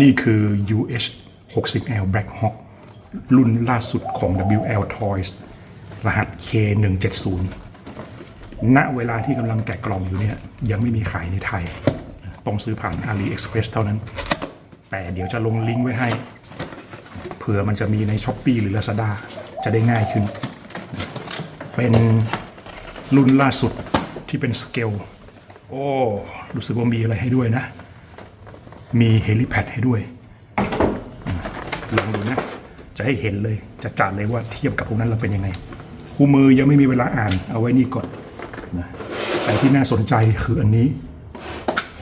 นี่คือ UH 60L Black Hawk รุ่นล่าสุดของ WL Toys รหัส K170 ณเวลาที่กำลังแกะกล่องอยู่เนี่ย ยังไม่มีขายในไทย ต้องซื้อผ่าน AliExpress เท่านั้น แต่เดี๋ยวจะลงลิงก์ไว้ให้ เผื่อมันจะมีใน s h อ p e e หรือ Lazada จะได้ง่ายขึ้น เป็นรุ่นล่าสุดที่เป็นสเกล โอ้ รู้สึกว่ามีอะไรให้ด้วยนะ มีเฮลิแพดให้ด้วยลองดูนะ จะให้เห็นเลยจะจัดเลยว่าเทียบกับพวกนั้นเราเป็นยังไง คู่มือยังไม่มีเวลาอ่านเอาไว้นี่ก่อนนะแต่ที่น่าสนใจคืออันนี้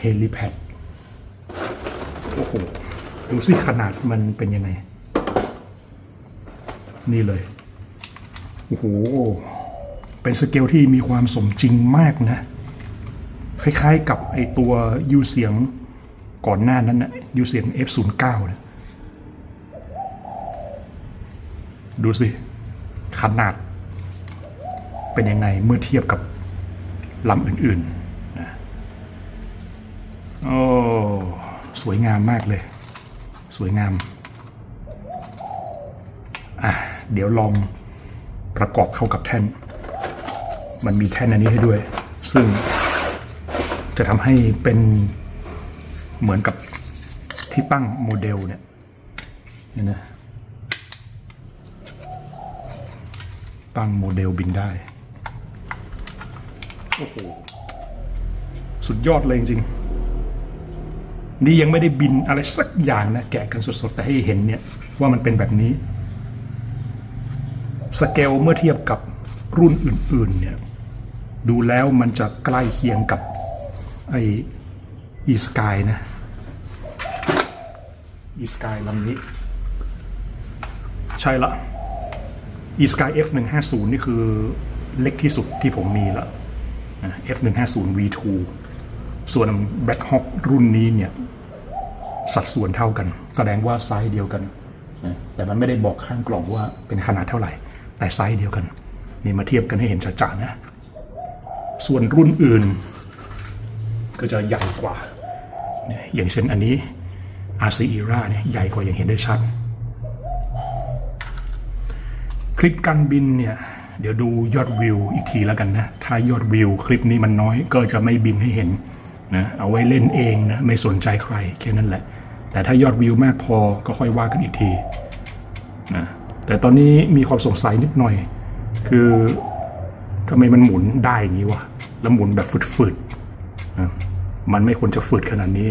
เฮลิแพดโอ้โห ดูสิขนาดมันเป็นยังไง นี่เลย โอ้โห เป็นสเกลที่มีความสมจริงมากนะ คล้ายๆกับไอตัวยูเสียง ก่อนหน้านั้นนะยูเสียง F09 นะดูสิ ขนาด เป็นยังไงเมื่อเทียบกับลำอื่นๆนะโอ้สวยงามมากเลย สวยงาม อะ เดี๋ยวลองประกอบเข้ากับแท่น มันมีแท่นอันนี้ให้ด้วย ซึ่งจะทำให้เป็น เหมือนกับที่ตั้งโมเดลเนี่ยเนี่ยนะตั้งโมเดลบินได้ โอ้โห สุดยอดเลยจริงๆ นี่ยังไม่ได้บินอะไรสักอย่างนะ แกะกันสดๆ แต่ให้เห็นเนี่ย ว่ามันเป็นแบบนี้ สเกลเมื่อเทียบกับรุ่นอื่นๆ เนี่ย ดูแล้วมันจะใกล้เคียงกับไออีสกายนะ อีสกายลำนี้ ใช่ละอีสกาย F150 นี่คือเล็กที่สุดที่ผมมีละนะ F150 V2 ส่วน Black Hawk รุ่นนี้เนี่ย สัดส่วนเท่ากัน แสดงว่าไซส์เดียวกัน แต่มันไม่ได้บอกข้างกล่องว่าเป็นขนาดเท่าไหร่ แต่ไซส์เดียวกัน นี่มาเทียบกันให้เห็นชัดๆนะ ส่วนรุ่นอื่นก็จะใหญ่กว่า อย่างเช่นอันนี้ RC Era เนี่ยใหญ่กว่าอย่างเห็นได้ชัด คลิปการบินเนี่ย เดี๋ยวดูยอดวิวอีกทีแล้วกันนะ ถ้ายอดวิวคลิปนี้มันน้อยก็จะไม่บินให้เห็นนะเอาไว้เล่นเองนะไม่สนใจใครแค่นั้นแหละ แต่ถ้ายอดวิวมากพอก็ค่อยว่ากันอีกทีนะแต่ตอนนี้มีความสงสัยนิดหน่อย คือทำไมมันหมุนได้อย่างนี้วะแล้วหมุนแบบฝืดๆนะมันไม่ควรจะฝืดขนาดนี้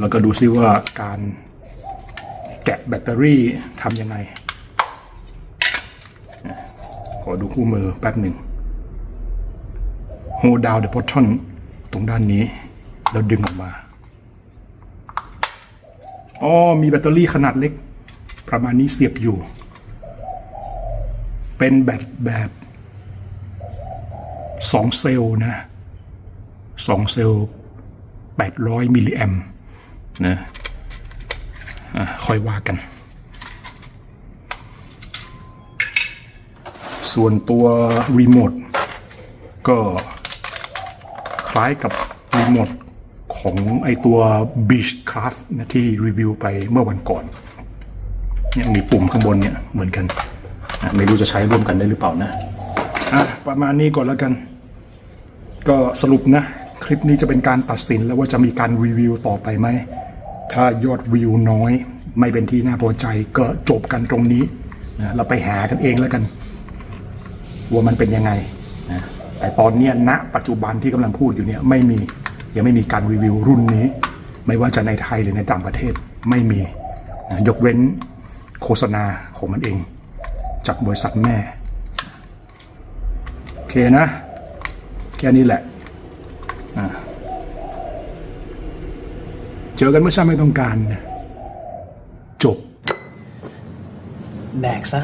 แล้วก็ดูซิว่าการแกะแบตเตอรี่ทำยังไง ขอดูคู่มือแป๊บหนึ่ง hold down the button ตรงด้านนี้ แล้วดึงออกมา อ๋อ มีแบตเตอรี่ขนาดเล็ก ประมาณนี้เสียบอยู่ เป็นแบตแบบสองเซลล์นะสองเซลล์แปดร้อยมิลลิแอมป์ นะอะค่อยว่ากัน ส่วนตัวรีโมทก็คล้ายกับรีโมทของไอตัว Beechcraft นะที่รีวิวไปเมื่อวันก่อนเนี่ยมีปุ่มข้างบนเนี่ยเหมือนกัน ไม่รู้จะใช้ร่วมกันได้หรือเปล่านะอะประมาณนี้ก่อนแล้วกัน ก็สรุปนะ คลิปนี้จะเป็นการตัดสินแล้วว่าจะมีการรีวิวต่อไปไหม ถ้ายอดวิวน้อย ไม่เป็นที่น่าพอใจก็จบกันตรงนี้นะเราไปหากันเองแล้วกัน ว่ามันเป็นยังไงนะแต่ตอนนี้ณปัจจุบันที่กำลังพูดอยู่เนี่ยไม่มียังไม่มีการรีวิวรุ่นนี้ ไม่ว่าจะในไทยหรือในต่างประเทศไม่มีนะยกเว้นโฆษณาของมันเอง จากบริษัทแม่ โอเคนะ แค่นี้แหละอะ เจอกันเมื่อชาติไม่ต้องการ จบ แบกซะ